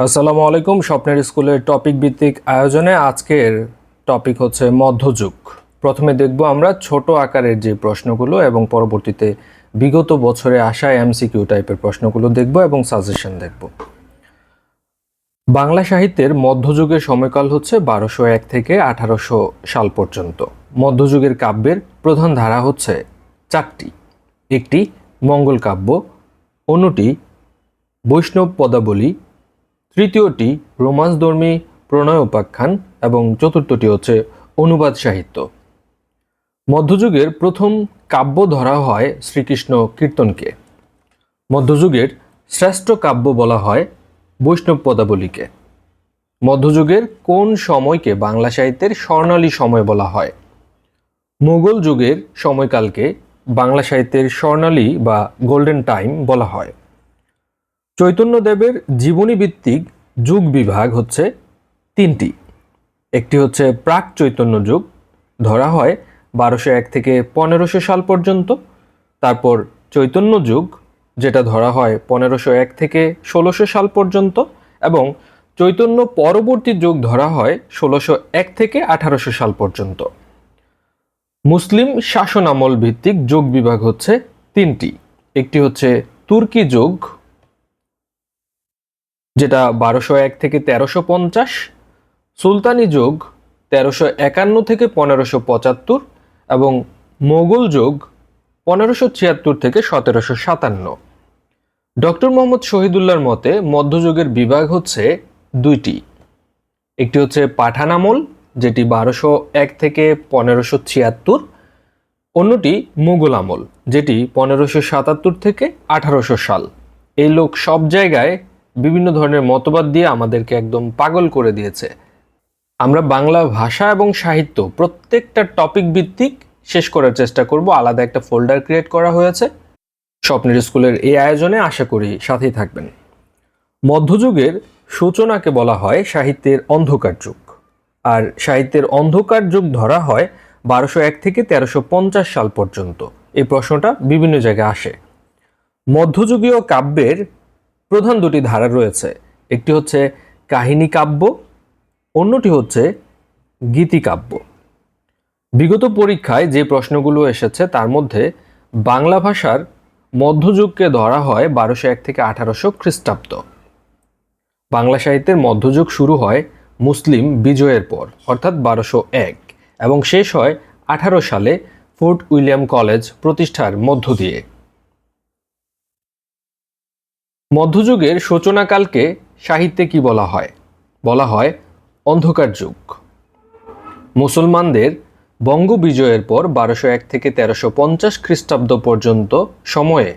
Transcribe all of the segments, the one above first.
আসসালামু আলাইকুম। স্বপ্নের স্কুলের টপিক ভিত্তিক আয়োজনে আজকের টপিক হচ্ছে মধ্যযুগ। প্রথমে দেখব আমরা ছোট আকারের যে প্রশ্নগুলো এবং পরবর্তীতে বিগত বছরে আসা এমসিকিউ টাইপের প্রশ্নগুলো দেখব এবং সাজেশন দেখব। বাংলা সাহিত্যের মধ্যযুগের সময়কাল হচ্ছে বারোশো এক থেকে আঠারোশো সাল পর্যন্ত। মধ্যযুগের কাব্যের প্রধান ধারা হচ্ছে চারটি। একটি মঙ্গল কাব্য, অন্যটি বৈষ্ণব পদাবলী তৃতীয়টি রোমান্সধর্মী প্রণয় উপাখ্যান এবং চতুর্থটি হচ্ছে অনুবাদ সাহিত্য। মধ্যযুগের প্রথম কাব্য ধরা হয় শ্রীকৃষ্ণ কীর্তনকে। মধ্যযুগের শ্রেষ্ঠ কাব্য বলা হয় বৈষ্ণব পদাবলীকে। মধ্যযুগের কোন সময়কে বাংলা সাহিত্যের স্বর্ণালী সময় বলা হয়? মুঘল যুগের সময়কালকে বাংলা সাহিত্যের স্বর্ণালী বা গোল্ডেন টাইম বলা হয়। চৈতন্যদেবের জীবনী ভিত্তিক যুগ বিভাগ হচ্ছে তিনটি। একটি হচ্ছে প্রাক চৈতন্য যুগ, ধরা হয় বারোশো এক থেকে পনেরোশো সাল পর্যন্ত। তারপর চৈতন্য যুগ, যেটা ধরা হয় পনেরোশো এক থেকে ষোলোশো সাল পর্যন্ত এবং চৈতন্য পরবর্তী যুগ ধরা হয় ষোলোশো এক থেকে আঠারোশো সাল পর্যন্ত। মুসলিম শাসন আমল ভিত্তিক যুগ বিভাগ হচ্ছে তিনটি। একটি হচ্ছে তুর্কি যুগ যেটা বারোশো এক থেকে তেরোশো পঞ্চাশ, সুলতানি যুগ তেরোশো একান্ন থেকে পনেরোশো পঁচাত্তর এবং মোগল যুগ পনেরোশো ছিয়াত্তর থেকে সতেরোশো সাতান্ন। ডক্টর মোহাম্মদ শহীদুল্লাহর মতে মধ্যযুগের বিভাগ হচ্ছে দুইটি। একটি হচ্ছে পাঠান আমল যেটি বারোশো এক থেকে পনেরোশো ছিয়াত্তর, অন্যটি মুঘল আমল, যেটি পনেরোশো সাতাত্তর থেকে আঠারোশো সাল। এই লোক সব জায়গায় বিভিন্ন ধরনের মতবাদ দিয়ে আমাদেরকে একদম পাগল করে দিয়েছে। আমরা বাংলা ভাষা এবং সাহিত্য প্রত্যেকটা টপিক ভিত্তিক শেষ করার চেষ্টা করব। আলাদা একটা ফোল্ডার ক্রিয়েট করা হয়েছে। স্বপ্নের স্কুলের এই আয়োজনে আশা করি সাথেই থাকবেন। মধ্যযুগের সূচনাকে বলা হয় সাহিত্যের অন্ধকার যুগ। আর সাহিত্যের অন্ধকার যুগ ধরা হয় বারোশো এক থেকে তেরোশো পঞ্চাশ সাল পর্যন্ত। এই প্রশ্নটা বিভিন্ন জায়গায় আসে। মধ্যযুগীয় কাব্যের প্রধান দুটি ধারা রয়েছে। একটি হচ্ছে কাহিনী কাব্য, অন্যটি হচ্ছে গীতিকাব্য বিগত পরীক্ষায় যে প্রশ্নগুলো এসেছে তার মধ্যে বাংলা ভাষার মধ্যযুগকে ধরা হয় বারোশো এক থেকে আঠারোশো খ্রিস্টাব্দ। বাংলা সাহিত্যের মধ্যযুগ শুরু হয় মুসলিম বিজয়ের পর, অর্থাৎ বারোশো এক, এবং শেষ হয় আঠারো সালে ফোর্ট উইলিয়াম কলেজ প্রতিষ্ঠার মধ্য দিয়ে। মধ্যযুগের সূচনাকালকে সাহিত্যে কি বলা হয়? বলা হয় অন্ধকার যুগ। মুসলমানদের বঙ্গ বিজয়ের পর বারোশো এক থেকে তেরোশো পঞ্চাশ খ্রিস্টাব্দ পর্যন্ত সময়ে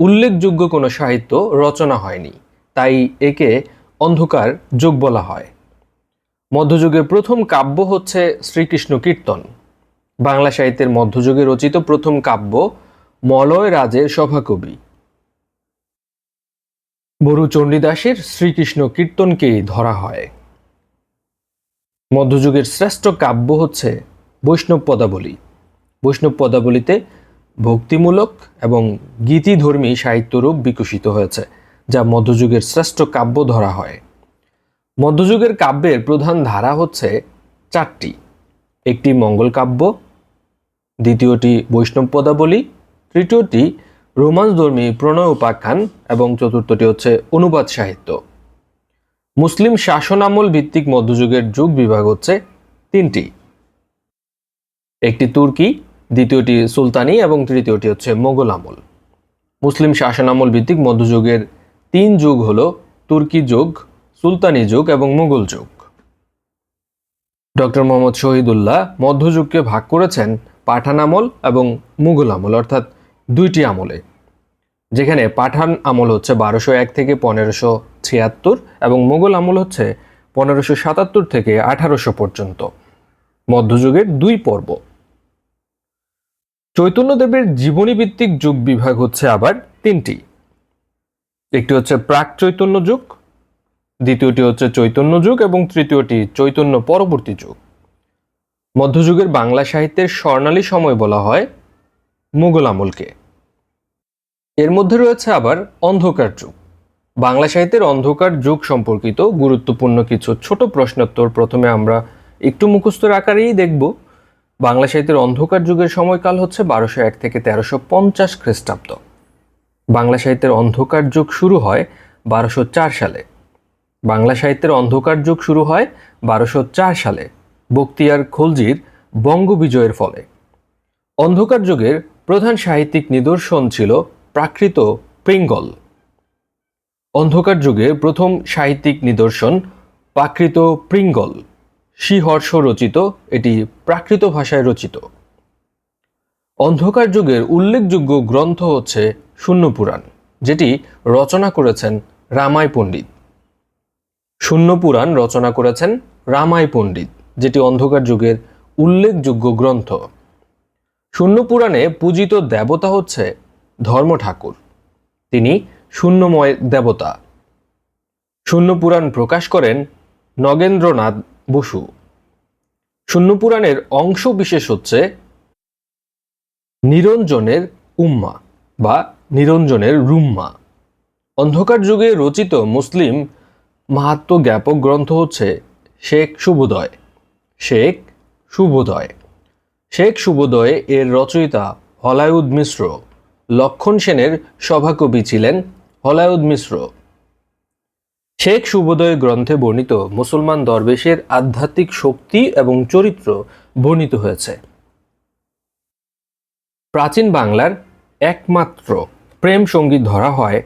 উল্লেখযোগ্য কোনো সাহিত্য রচনা হয়নি, তাই একে অন্ধকার যুগ বলা হয়। মধ্যযুগের প্রথম কাব্য হচ্ছে শ্রীকৃষ্ণ কীর্তন। বাংলা সাহিত্যের মধ্যযুগে রচিত প্রথম কাব্য মলয় রাজের সভাকবি। বরু চণ্ডীদাসের শ্রীকৃষ্ণ কীর্তনকেই ধরা হয়। মধ্যযুগের শ্রেষ্ঠ কাব্য হচ্ছে বৈষ্ণব পদাবলী। বৈষ্ণব পদাবলীতে ভক্তিমূলক এবং গীতিধর্মী সাহিত্যরূপ বিকশিত হয়েছে, যা মধ্যযুগের শ্রেষ্ঠ কাব্য ধরা হয়। মধ্যযুগের কাব্যের প্রধান ধারা হচ্ছে চারটি। একটি মঙ্গল কাব্য, দ্বিতীয়টি বৈষ্ণব পদাবলী, তৃতীয়টি রোমান্সধর্মী প্রণয় উপাখ্যান এবং চতুর্থটি হচ্ছে অনুবাদ সাহিত্য। মুসলিম শাসনামল ভিত্তিক মধ্যযুগের যুগ বিভাগ হচ্ছে তিনটি। একটি তুর্কি, দ্বিতীয়টি সুলতানি এবং তৃতীয়টি হচ্ছে মোগল আমল। মুসলিম শাসনামল ভিত্তিক মধ্যযুগের তিন যুগ হল তুর্কি যুগ, সুলতানি যুগ এবং মুঘল যুগ। ডক্টর মোহাম্মদ শহীদুল্লাহ মধ্যযুগকে ভাগ করেছেন পাঠান আমল এবং মুঘল আমল, অর্থাৎ দুইটি আমলে, যেখানে পাঠান আমল হচ্ছে বারোশো এক থেকে পনেরোশো ছিয়াত্তর এবং মুঘল আমল হচ্ছে পনেরোশো সাতাত্তর থেকে আঠারোশো পর্যন্ত। মধ্যযুগের দুই পর্ব। চৈতন্যদেবের জীবনীভিত্তিক যুগ বিভাগ হচ্ছে আবার তিনটি। একটি হচ্ছে প্রাক চৈতন্য যুগ, দ্বিতীয়টি হচ্ছে চৈতন্য যুগ এবং তৃতীয়টি চৈতন্য পরবর্তী যুগ। মধ্যযুগের বাংলা সাহিত্যের স্বর্ণালী সময় বলা হয় মুঘল আমলকে। এর মধ্যে রয়েছে আবার অন্ধকার যুগ। বাংলা সাহিত্যের অন্ধকার যুগ সম্পর্কিত গুরুত্বপূর্ণ কিছু ছোট প্রশ্নোত্তর প্রথমে আমরা একটু মুখস্থর আকারেই দেখব। বাংলা সাহিত্যের অন্ধকার যুগের সময়কাল হচ্ছে বারোশো এক থেকে তেরোশো পঞ্চাশ খ্রিস্টাব্দ। বাংলা সাহিত্যের অন্ধকার যুগ শুরু হয় বারোশো চার সালে। বাংলা সাহিত্যের অন্ধকার যুগ শুরু হয় বারোশো চার সালে। বক্তিয়ার খলজির বঙ্গবিজয়ের ফলে। অন্ধকার যুগের প্রধান সাহিত্যিক নিদর্শন ছিল প্রাকৃত পেঙ্গল। অন্ধকার যুগের প্রথম সাহিত্যিক নিদর্শন প্রাকৃত প্রিঙ্গল শ্রীহর্ষ রচিত, এটি প্রাকৃত ভাষায় রচিত। অন্ধকার যুগের উল্লেখযোগ্য গ্রন্থ হচ্ছে শূন্যপুরাণ, যেটি রচনা করেছেন রামাই পণ্ডিত। শূন্যপুরাণ রচনা করেছেন রামাই পণ্ডিত, যেটি অন্ধকার যুগের উল্লেখযোগ্য গ্রন্থ। শূন্যপুরাণে পূজিত দেবতা হচ্ছে ধর্ম ঠাকুর তিনি শূন্যময় দেবতা। শূন্যপুরাণ প্রকাশ করেন নগেন্দ্রনাথ বসু। শূন্যপুরাণের অংশ বিশেষ হচ্ছে নিরঞ্জনের উম্মা বা নিরঞ্জনের রুম্মা। অন্ধকার যুগে রচিত মুসলিম মাহাত্ম জ্ঞাপক গ্রন্থ হচ্ছে শেখ শুভোদয় শেখ শুভোদয় শেখ শুভোদয় এর রচয়িতা হলায়ুদ মিশ্র, লক্ষণ সেনের সভাকবি ছিলেন হলায়ুদ মিশ্র। শেখ শুভোদয় গ্রন্থে বর্ণিত মুসলমান দরবেশের আধ্যাত্মিক শক্তি এবং চরিত্র বর্ণিত হয়েছে। প্রাচীন বাংলার একমাত্র প্রেম সংগীত ধরা হয়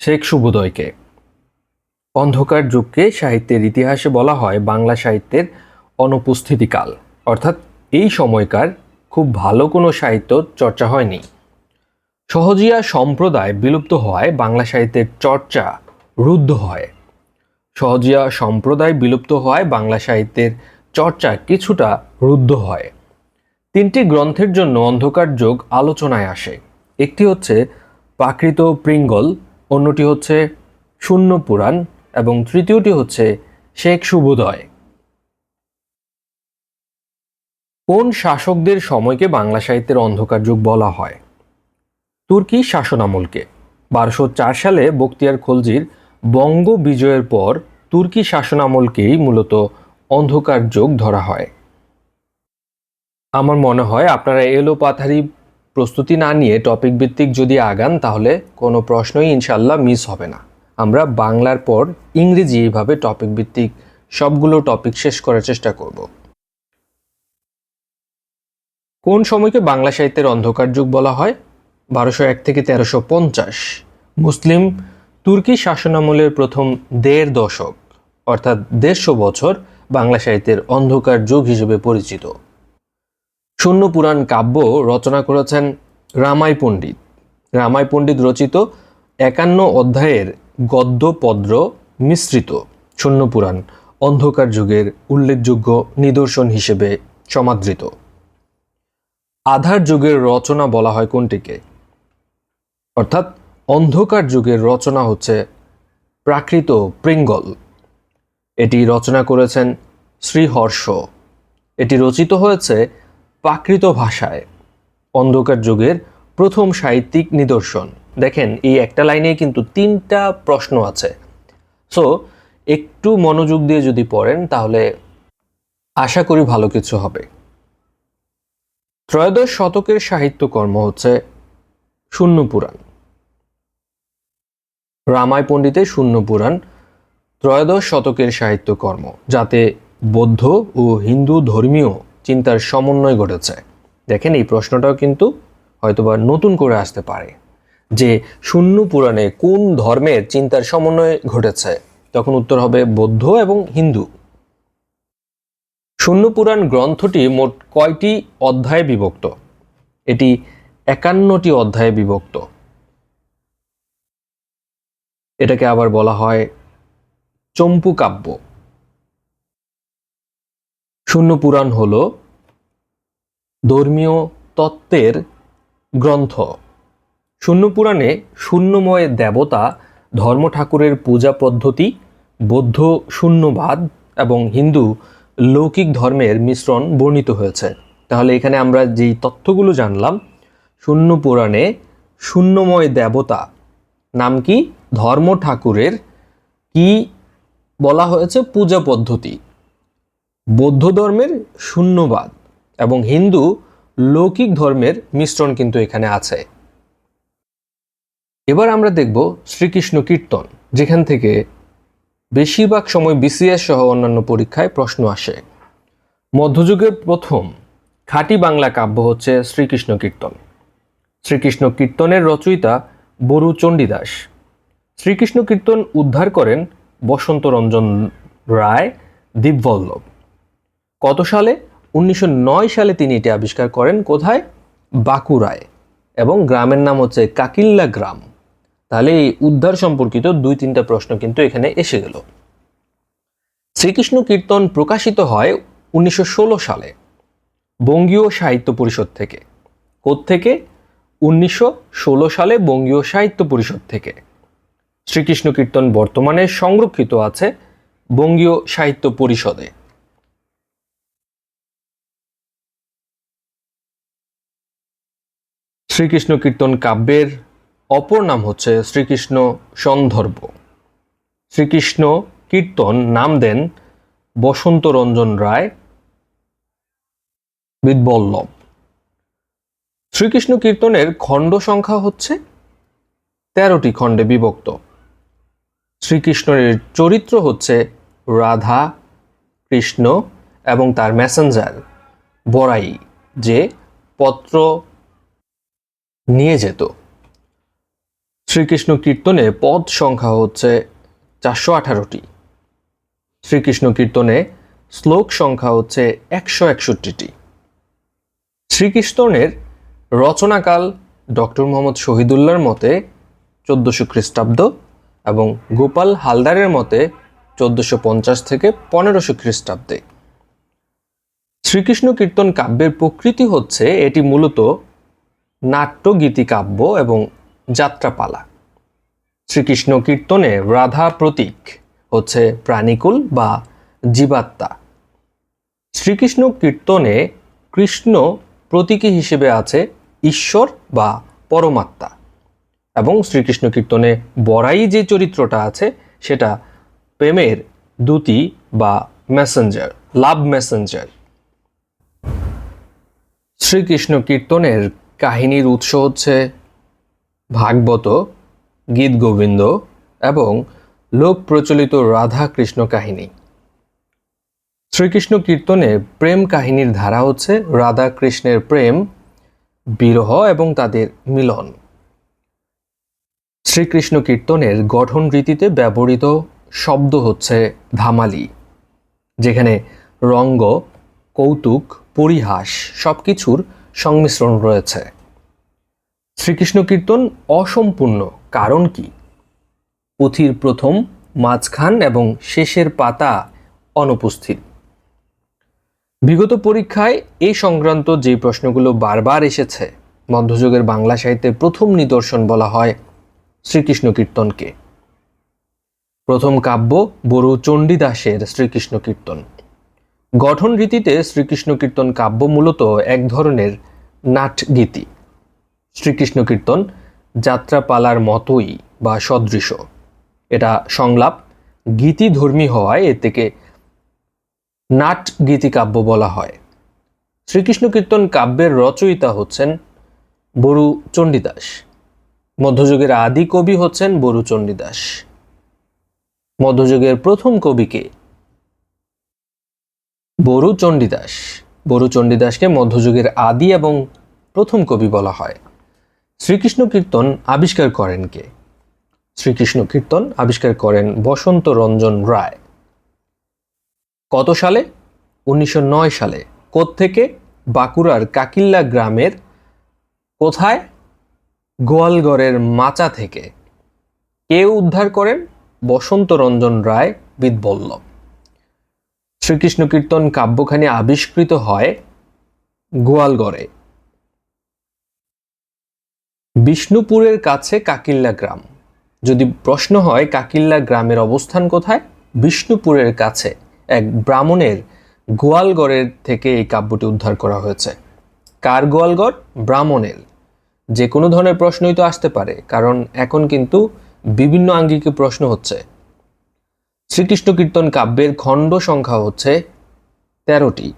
শেখ শুভোদয়কে অন্ধকার যুগকে সাহিত্যের ইতিহাসে বলা হয় বাংলা সাহিত্যের অনুপস্থিতিকাল, অর্থাৎ এই সময়কার খুব ভালো কোনো সাহিত্য চর্চা হয়নি। সহজিয়া সম্প্রদায় বিলুপ্ত হওয়ায় বাংলা সাহিত্যের চর্চা রুদ্ধ হয়। সহজিয়া সম্প্রদায় বিলুপ্ত হওয়ায় বাংলা সাহিত্যের চর্চা কিছুটা রুদ্ধ হয়। তিনটি গ্রন্থের জন্য অন্ধকার যোগ আলোচনায় আসে। একটি হচ্ছে প্রাকৃত প্রিঙ্গল অন্যটি হচ্ছে শূন্য পুরাণ এবং তৃতীয়টি হচ্ছে শেখ শুভোদয় কোন শাসকদের সময়কে বাংলা সাহিত্যের অন্ধকার যুগ বলা হয়? তুর্কি শাসনামলকে। বারোশো চার সালে বক্তিয়ার খলজির বঙ্গ বিজয়ের পর তুর্কি শাসনামলকেই মূলত অন্ধকার যুগ ধরা হয়। আমার মনে হয় আপনারা এলো পাথারি প্রস্তুতি না নিয়ে টপিক ভিত্তিক যদি আগান, তাহলে কোনো প্রশ্নই ইনশাল্লাহ মিস হবে না। আমরা বাংলার পর ইংরেজি এইভাবে টপিক ভিত্তিক সবগুলো টপিক শেষ করার চেষ্টা করব। কোন সময়কে বাংলা সাহিত্যের অন্ধকার যুগ বলা হয়? বারোশো এক থেকে তেরোশো পঞ্চাশ। মুসলিম তুর্কি শাসনামলের প্রথম দেড় দশক, অর্থাৎ দেড়শো বছর বাংলা সাহিত্যের অন্ধকার যুগ হিসেবে পরিচিত। শূন্য পুরাণ কাব্য রচনা করেছেন রামাই পণ্ডিত। রামাই পণ্ডিত রচিত একান্ন অধ্যায়ের গদ্য পদ্র মিশ্রিত শূন্য পুরাণ অন্ধকার যুগের উল্লেখযোগ্য নিদর্শন হিসেবে সমাদৃত। আধার যুগের রচনা বলা হয় কোনটিকে? অর্থাৎ অন্ধকার যুগের রচনা হচ্ছে প্রাকৃত প্রিঙ্গল। এটি রচনা করেছেন শ্রীহর্ষ এটি রচিত হয়েছে প্রাকৃত ভাষায়। অন্ধকার যুগের প্রথম সাহিত্যিক নিদর্শন। দেখেন, এই একটা লাইনে কিন্তু তিনটা প্রশ্ন আছে। সো একটু মনোযোগ দিয়ে যদি পড়েন, তাহলে আশা করি ভালো কিছু হবে। ত্রয়োদশ শতকের সাহিত্যকর্ম হচ্ছে শূন্য পুরাণ। রামায় পণ্ডিতের শূন্য পুরাণ ত্রয়োদশ শতকের সাহিত্যকর্ম, যাতে বৌদ্ধ ও হিন্দু ধর্মীয় চিন্তার সমন্বয় ঘটেছে। দেখেন, এই প্রশ্নটাও কিন্তু হয়তোবা নতুন করে আসতে পারে। যে শূন্য পুরাণে কোন ধর্মের চিন্তার সমন্বয় ঘটেছে, তখন উত্তর হবে বৌদ্ধ এবং হিন্দু। শূন্য পুরাণ গ্রন্থটি মোট কয়টি অধ্যায়ে বিভক্ত? এটি একান্নটি অধ্যায়ে বিভক্ত। এটাকে আবার বলা হয় চম্পু কাব্য। শূন্য পুরাণ হল ধর্মীয় তত্ত্বের গ্রন্থ। শূন্য পুরাণে শূন্যময় দেবতা ধর্ম ঠাকুরের পূজা পদ্ধতি, বৌদ্ধ শূন্যবাদ এবং হিন্দু লৌকিক ধর্মের মিশ্রণ বর্ণিত হয়েছে। তাহলে এখানে আমরা যেই তথ্যগুলো জানলাম, শূন্য পুরাণে শূন্যময় দেবতা নাম কি? ধর্ম ঠাকুরের কি বলা হয়েছে? পূজা পদ্ধতি। বৌদ্ধ ধর্মের শূন্যবাদ এবং হিন্দু লৌকিক ধর্মের মিশ্রণ কিন্তু এখানে আছে। এবার আমরা দেখব শ্রীকৃষ্ণ কীর্তন, যেখান থেকে বেশিরভাগ সময় বিসিএস সহ অন্যান্য পরীক্ষায় প্রশ্ন আসে। মধ্যযুগের প্রথম খাঁটি বাংলা কাব্য হচ্ছে শ্রীকৃষ্ণ কীর্তন। শ্রীকৃষ্ণ কীর্তনের রচয়িতা বরু চণ্ডীদাস। শ্রীকৃষ্ণ কীর্তন উদ্ধার করেন বসন্ত রঞ্জন রায় দীপবল্লভ কত সালে? উনিশশো নয় সালে তিনি এটি আবিষ্কার করেন কোথায়? বাঁকুড়ায়। এবং গ্রামের নাম হচ্ছে কাকিল্লা গ্রাম। তাহলে এই উদ্ধার সম্পর্কিত দুই তিনটা প্রশ্ন কিন্তু এখানে এসে গেল। শ্রীকৃষ্ণ কীর্তন প্রকাশিত হয় উনিশশো ষোলো সালে বঙ্গীয় সাহিত্য পরিষদ থেকে। থেকে উনিশশো ষোলো সালে বঙ্গীয় সাহিত্য পরিষদ থেকে। শ্রীকৃষ্ণ কীর্তন বর্তমানে সংরক্ষিত আছে বঙ্গীয় সাহিত্য পরিষদে। শ্রীকৃষ্ণ কীর্তন কাব্যের অপর নাম হচ্ছে শ্রীকৃষ্ণ সন্দর্ভ শ্রীকৃষ্ণ কীর্তন নাম দেন বসন্ত রঞ্জন রায় বিদবল্লভ। শ্রীকৃষ্ণ কীর্তনের খণ্ড সংখ্যা হচ্ছে তেরোটি খণ্ডে বিভক্ত। শ্রীকৃষ্ণের চরিত্র হচ্ছে রাধা, কৃষ্ণ এবং তার মেসেঞ্জার বড়াই, যে পত্র নিয়ে যেত। শ্রীকৃষ্ণ কীর্তনে পদ সংখ্যা হচ্ছে চারশো আঠারোটি। শ্রীকৃষ্ণ কীর্তনে শ্লোক সংখ্যা হচ্ছে একশো একষট্টিটি। শ্রীকৃষ্ণের রচনাকাল ডক্টর মোহাম্মদ শহীদুল্লাহর মতে চোদ্দোশো খ্রিস্টাব্দ এবং গোপাল হালদারের মতে চোদ্দোশো পঞ্চাশ থেকে পনেরোশো খ্রিস্টাব্দে। শ্রীকৃষ্ণ কীর্তন কাব্যের প্রকৃতি হচ্ছে এটি মূলত নাট্য গীতিকাব্য এবং যাত্রাপালা। শ্রীকৃষ্ণ কীর্তনে রাধা প্রতীক হচ্ছে প্রাণীকুল বা জীবাত্মা। শ্রীকৃষ্ণ কীর্তনে কৃষ্ণ প্রতীকী হিসেবে আছে ঈশ্বর বা পরমাত্মা। এবং শ্রীকৃষ্ণ কীর্তনে বড়াই যে চরিত্রটা আছে, সেটা প্রেমের দূতি বা মেসেঞ্জার, লাভ মেসেঞ্জার। শ্রীকৃষ্ণ কীর্তনের কাহিনীর উৎস হচ্ছে ভাগবত, গীত গোবিন্দ এবং লোক প্রচলিত রাধা কৃষ্ণ কাহিনী। শ্রীকৃষ্ণ কীর্তনে প্রেম কাহিনীর ধারা হচ্ছে রাধা কৃষ্ণের প্রেম, বিরহ এবং তাদের মিলন। শ্রীকৃষ্ণ কীর্তনের গঠন রীতিতে ব্যবহৃত শব্দ হচ্ছে ধামালি, যেখানে রঙ্গ, কৌতুক, পরিহাস সব কিছুর সংমিশ্রণ রয়েছে। শ্রীকৃষ্ণ কীর্তন অসম্পূর্ণ কারণ কি? পুঁথির প্রথম, মাঝখান এবং শেষের পাতা অনুপস্থিত। বিগত পরীক্ষায় এই সংক্রান্ত যে প্রশ্নগুলো বারবার এসেছে, মধ্যযুগের বাংলা সাহিত্যের প্রথম নিদর্শন বলা হয় শ্রীকৃষ্ণ কীর্তনকে। প্রথম কাব্য বড়ু চণ্ডীদাসের শ্রীকৃষ্ণ কীর্তন। গঠন রীতিতে শ্রীকৃষ্ণ কীর্তন কাব্য মূলত এক ধরনের নাটগীতি শ্রীকৃষ্ণ কীর্তন যাত্রাপালার মতোই বা সদৃশ। এটা সংলাপ গীতিধর্মী হওয়ায় এ থেকে নাট গীতিকাব্য বলা হয়। শ্রীকৃষ্ণ কীর্তন কাব্যের রচয়িতা হচ্ছেন বরু চণ্ডীদাস। মধ্যযুগের আদি কবি হচ্ছেন বরু চণ্ডীদাস। মধ্যযুগের প্রথম কবিকে বরু চণ্ডীদাস। বরু চণ্ডীদাসকে মধ্যযুগের আদি এবং প্রথম কবি বলা হয়। শ্রীকৃষ্ণ কীর্তন আবিষ্কার করেন কে? শ্রীকৃষ্ণ কীর্তন আবিষ্কার করেন বসন্ত রঞ্জন রায়। কত সালে? উনিশশো নয় সালে। থেকে বাঁকুড়ার কাকিল্লা গ্রামের কোথায়? গোয়ালগড়ের মাচা থেকে। কে উদ্ধার করেন? বসন্ত রঞ্জন রায় বিদবল্লভ। শ্রীকৃষ্ণ কীর্তন কাব্যখানি আবিষ্কৃত হয় গোয়ালগড়ে। বিষ্ণুপুরের কাছে কাকিল্লা গ্রাম। যদি প্রশ্ন হয়, কাকিল্লা গ্রামের অবস্থান কোথায়? বিষ্ণুপুরের কাছে এক ব্রাহ্মণের গোয়ালগড়ের থেকে এই কাব্যটি উদ্ধার করা হয়েছে। কার গোয়ালগড়? ব্রাহ্মণের। যে কোনো ধরনের প্রশ্নই তো আসতে পারে, কারণ এখন কিন্তু বিভিন্ন আঙ্গিকে প্রশ্ন হচ্ছে। শ্রীকৃষ্ণ কীর্তন কাব্যের খণ্ড সংখ্যা হচ্ছে তেরোটি।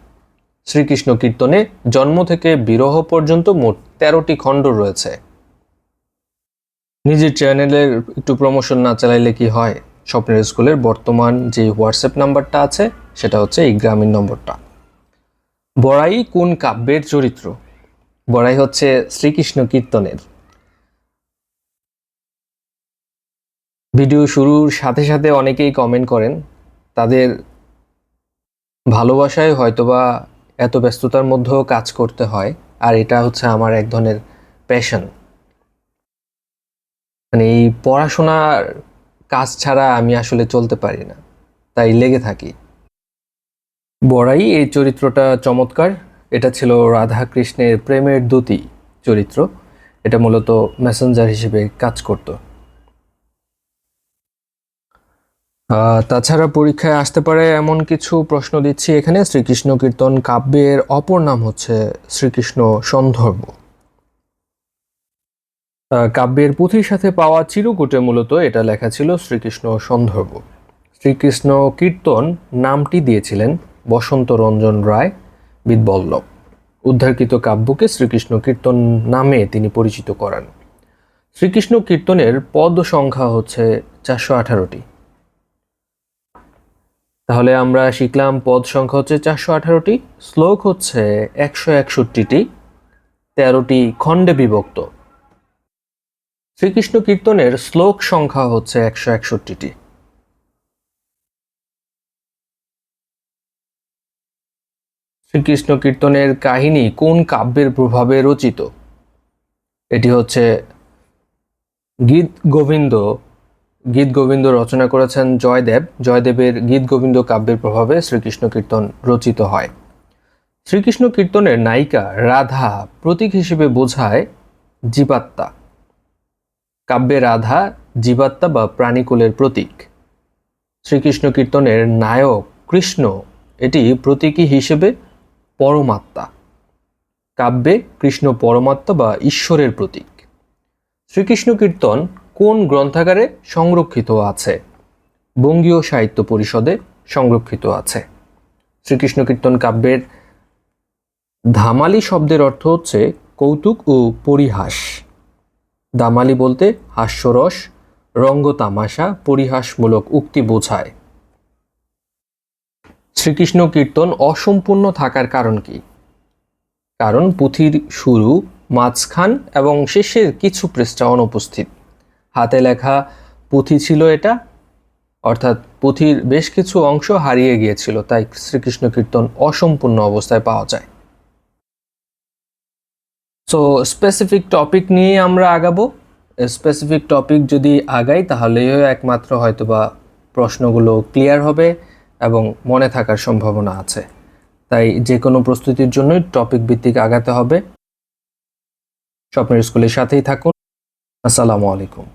শ্রীকৃষ্ণ কীর্তনে জন্ম থেকে বিরহ পর্যন্ত মোট তেরোটি খণ্ড রয়েছে। নিজের চ্যানেলের একটু প্রমোশন না চালাইলে কি হয়? স্বপ্নের স্কুলের বর্তমান যে হোয়াটসঅ্যাপ নাম্বারটা আছে, সেটা হচ্ছে এই গ্রামীণ নম্বরটা। বড়াই কোন কাব্যের চরিত্র? বড়াই হচ্ছে শ্রীকৃষ্ণ কীর্তনের। ভিডিও শুরুর সাথে সাথে অনেকেই কমেন্ট করেন, তাদের ভালোবাসায় হয়তোবা এত ব্যস্ততার মধ্যেও কাজ করতে হয়, আর এটা হচ্ছে আমার এক ধরনের প্যাশন মানে এই পড়াশোনার কাজ ছাড়া আমি আসলে চলতে পারি না, তাই লেগে থাকি। বড়াই, এই চরিত্রটা চমৎকার। এটা ছিল রাধা কৃষ্ণের প্রেমের দ্যুতি চরিত্র। এটা মূলত মেসেঞ্জার হিসেবে কাজ করত। তাছাড়া পরীক্ষায় আসতে পারে এমন কিছু প্রশ্ন দিচ্ছি এখানে। শ্রীকৃষ্ণ কীর্তন কাব্যের অপর নাম হচ্ছে শ্রীকৃষ্ণ সন্ধর্ব কাব্যের পুঁথির সাথে পাওয়া চিরকুটে মূলত এটা লেখা ছিল শ্রীকৃষ্ণ সন্দর্ভ শ্রীকৃষ্ণ কীর্তন নামটি দিয়েছিলেন বসন্ত রঞ্জন রায়, বিদবল্লভ। উদ্ধারকৃত কাব্যকে শ্রীকৃষ্ণ কীর্তন নামে তিনি পরিচিত করান। শ্রীকৃষ্ণ কীর্তনের পদ সংখ্যা হচ্ছে চারশো আঠারোটি। তাহলে আমরা শিখলাম পদ সংখ্যা হচ্ছে চারশো আঠারোটি, শ্লোক হচ্ছে একশো একষট্টিটি, তেরোটি খণ্ডে বিভক্ত। শ্রীকৃষ্ণ কীর্তনের শ্লোক সংখ্যা হচ্ছে একশো একষট্টিটি। শ্রীকৃষ্ণ কীর্তনের কাহিনী কোন কাব্যের প্রভাবে রচিত? এটি হচ্ছে গীত গোবিন্দ। গীত গোবিন্দ রচনা করেছেন জয়দেব। জয়দেবের গীত গোবিন্দ কাব্যের প্রভাবে শ্রীকৃষ্ণ কীর্তন রচিত হয়। শ্রীকৃষ্ণ কীর্তনের নায়িকা রাধা প্রতীক হিসেবে বোঝায় জীবাত্মা। কাব্যে রাধা, জীবাত্মা বা প্রাণীকুলের প্রতীক। শ্রীকৃষ্ণ কীর্তনের নায়ক কৃষ্ণ, এটি প্রতীকী হিসেবে পরমাত্মা। কাব্যে কৃষ্ণ পরমাত্মা বা ঈশ্বরের প্রতীক। শ্রীকৃষ্ণ কীর্তন কোন গ্রন্থাগারে সংরক্ষিত আছে? বঙ্গীয় সাহিত্য পরিষদে সংরক্ষিত আছে। শ্রীকৃষ্ণ কীর্তন কাব্যের ধামালি শব্দের অর্থ হচ্ছে কৌতুক ও পরিহাস। দামালি বলতে হাস্যরস, রঙ্গ তামাশা, পরিহাসমূলক উক্তি বোঝায়। শ্রীকৃষ্ণ কীর্তন অসম্পূর্ণ থাকার কারণ কি? কারণ পুঁথির শুরু, মাঝখান এবং শেষের কিছু পৃষ্ঠা অনুপস্থিত হাতে লেখা পুঁথি ছিল এটা, অর্থাৎ পুঁথির বেশ কিছু অংশ হারিয়ে গিয়েছিল, তাই শ্রীকৃষ্ণ কীর্তন অসম্পূর্ণ অবস্থায় পাওয়া যায়। সো স্পেসিফিক টপিক নিয়ে আমরা আগাবো। স্পেসিফিক টপিক যদি আগাই, তাহলেও একমাত্র হয়তোবা প্রশ্নগুলো ক্লিয়ার হবে এবং মনে থাকার সম্ভাবনা আছে। তাই যে কোনো প্রস্তুতির জন্যই টপিক ভিত্তিক আগাতে হবে। স্বপ্নের স্কুলের সাথেই থাকুন। আসসালামু আলাইকুম।